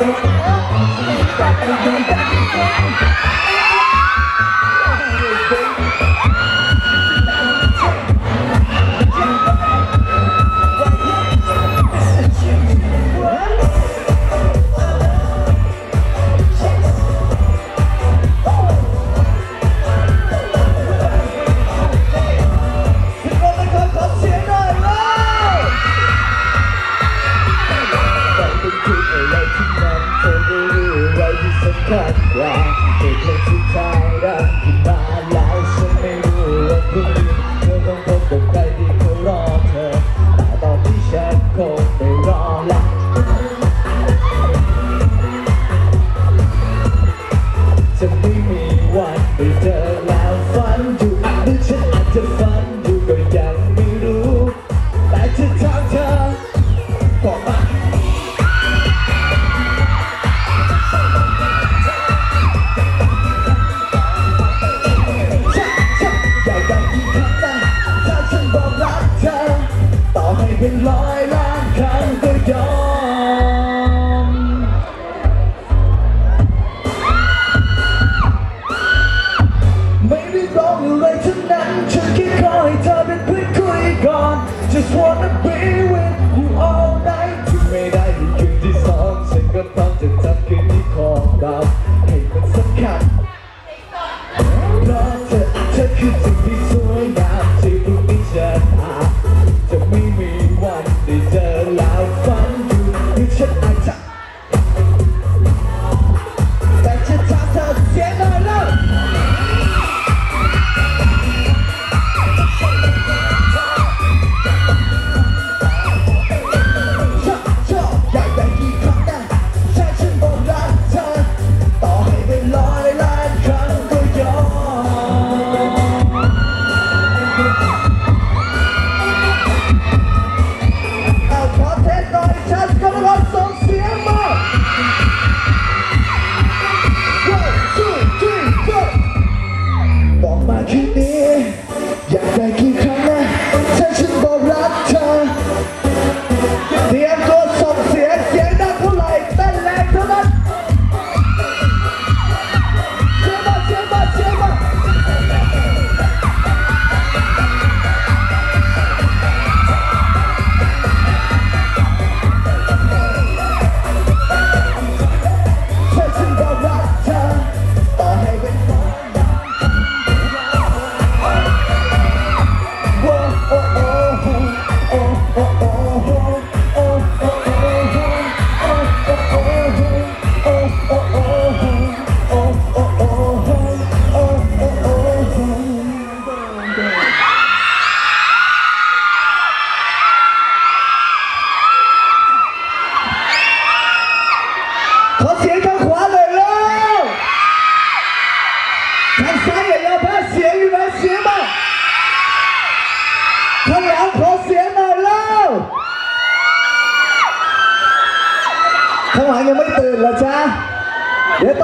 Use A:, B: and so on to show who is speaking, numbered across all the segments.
A: ทุ
B: วัน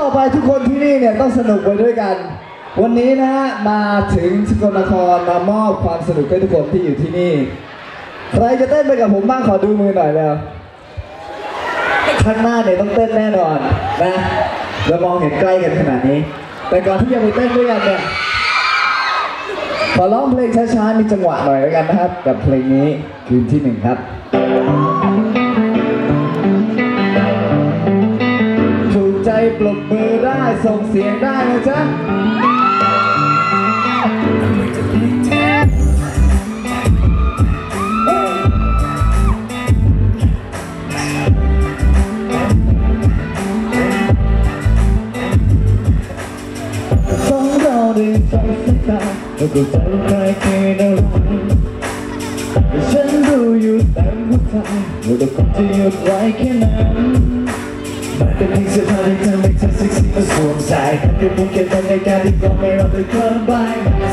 B: อไปทุกคนที่นี่เนี่ยต้องสนุกไปด้วยกัน วันนี้นะฮะมาถึงสกลนครมามอบความสนุกให้ทุกคนที่อยู่ที่นี่ ใครจะเต้นไปกับผมบ้างขอดูมือหน่อยแล้วข้างหน้าเนี่ยต้องเต้นแน่นอนนะเรามองเห็นใกล้กันขนาดนี้ แต่ก่อนที่จะไปเต้นด้วยกันเนี่ยขอร้องเพลงช้าๆมีจังหวะหน่อยแล้วกันนะครับ กับเพลงนี้คืนที่หนึ่งครับ ปรบมือได้ส่งเสียงได้นะจ๊ะสองเราได้ฟังสายตาแล้วก็ใจใครเคิดอะไรแต่ฉันรู้อยู่เต็มหัวใจว่าเราคงจะหยุดไว้แค่นั้นมันเป็นเสายตาคือมุ่งแก่บรรยาการที่ก็ไม่รับเลยเคลื่อนไป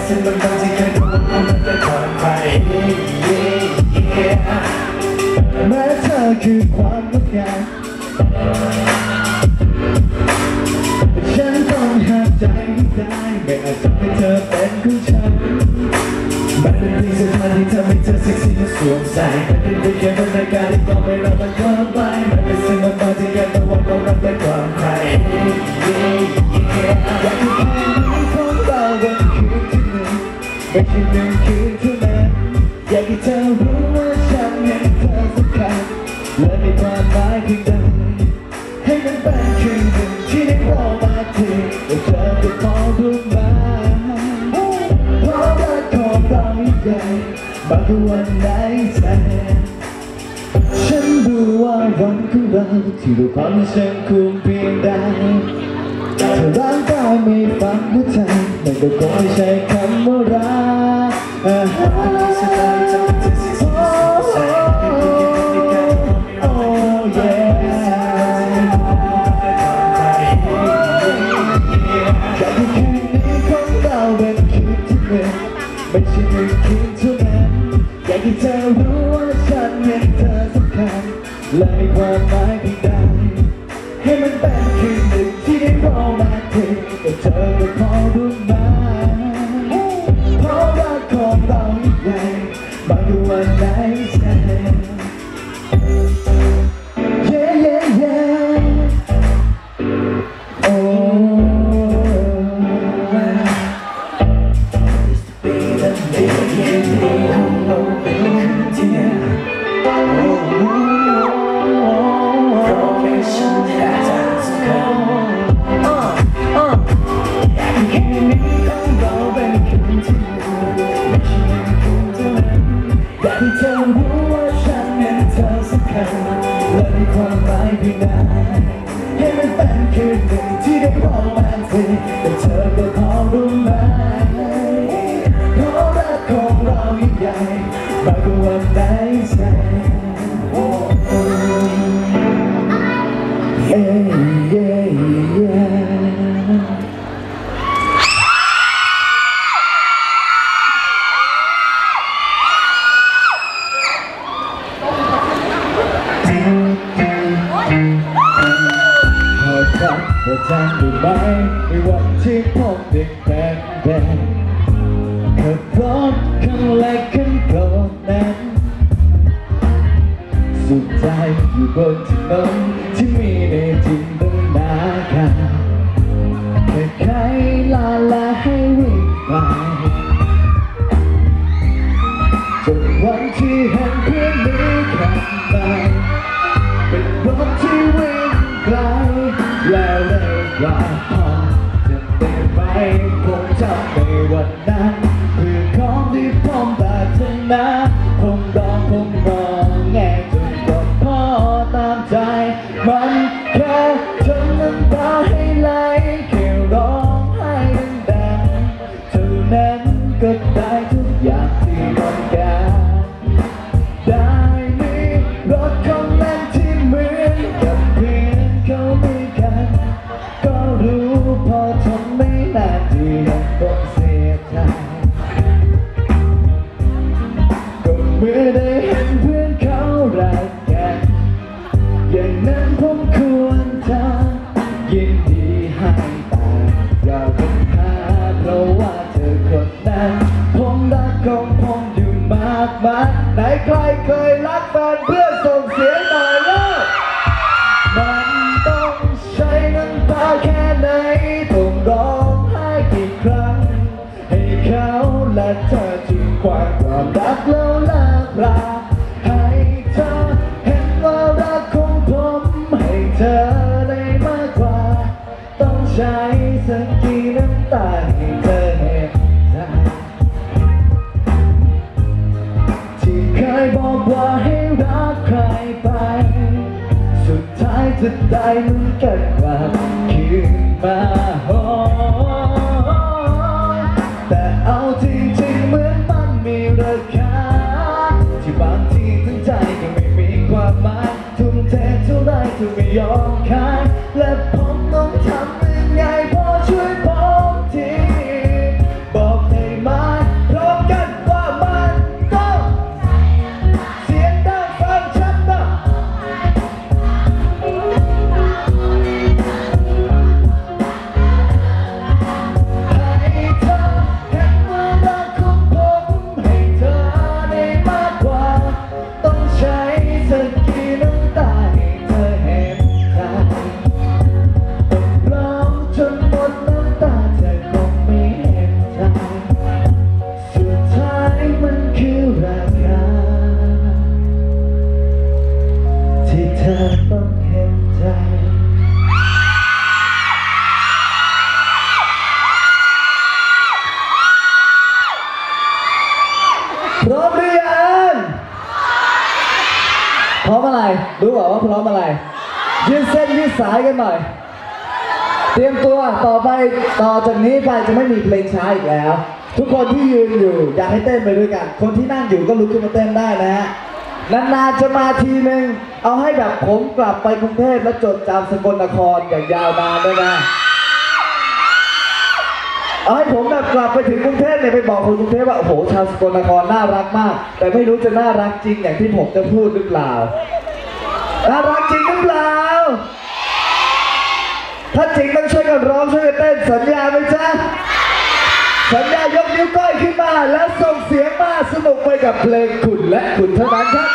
B: ซึ่งบางที่เคยดูมันมันจะถอนไปแม้เธอคือความงดงามฉันต้องหักใจไม่ได้ไม่อาจทำให้เธอเป็นของฉันมันเป็นเพียงสถานที่ทำ
A: ให้เธอเซ็กซี่และสวมใส่มันเป็นเพียงบรรยากาศที่ก็ไม่รับเลยเคลื่อนไปา
B: กให้เธอคืนเท่านั้นอยากให้เธอรู้ว่าฉันยังเธอสำคัญและไม่ความหมายเพียงใดให้มันเป็นคืนหนึ่งที่ได้รอมาถึงและเธอจะมองดูมาเพราะรักของเราใหญ่บางวันไหนแสนฉันรู้ว่าวันของเราที่เราความฉันคงเพียงใด ร่างกายไม่ฟังหัวใจ
A: แต่ก็
B: ขอใช้คำว่ารักอาหา
A: รส
B: บายจังไม่ใช่หนึ่งคืนเท่านั้นอยากให้เธอรู้ว่าฉันยังเธอสำคัญและความหมายที่ดังให้มัน my life. We want to him pumping back then. Wow. ความรักแล้ลาลาให้เธอเห็นว่ารักของผมให้เธอได้มากกว่า ต้องใช้สักกี่น้ำให้เธอเห็นใจที่เคยบอกว่าให้รักใครไป สุดท้ายจะได้มือนกันกลับคืนมาหอ your สายกันหน่อย เตรียมตัวต่อไปต่อจากนี้ไปจะไม่มีเพลงช้าอีกแล้ว ทุกคนที่ยืนอยู่อยากให้เต้นไปด้วยกัน คนที่นั่งอยู่ก็ลุกขึ้นมาเต้นได้นะฮะนานๆจะมาทีนึงเอาให้แบบผมกลับไปกรุงเทพแล้วจดจำสกลนครอย่างยาวนานด้วยนะเอาให้ผมแบบกลับไปถึงกรุงเทพเนี่ยไปบอกคนกรุงเทพว่าโอ้โหชาวสกลนครน่ารักมาก แต่ไม่รู้จะน่ารักจริงอย่างที่ผมจะพูดหรือเปล่าน่ารักจริงหรือเปล่า ถ้าจริงต้องช่วยกันร้องช่วยกันเต้นสัญญาไหมจ๊ะ สัญญายกนิ้วก้อยขึ้นมาแล้วส่งเสียงมาสนุกไปกับเพลงคุณและคุณเท่านั้นครับ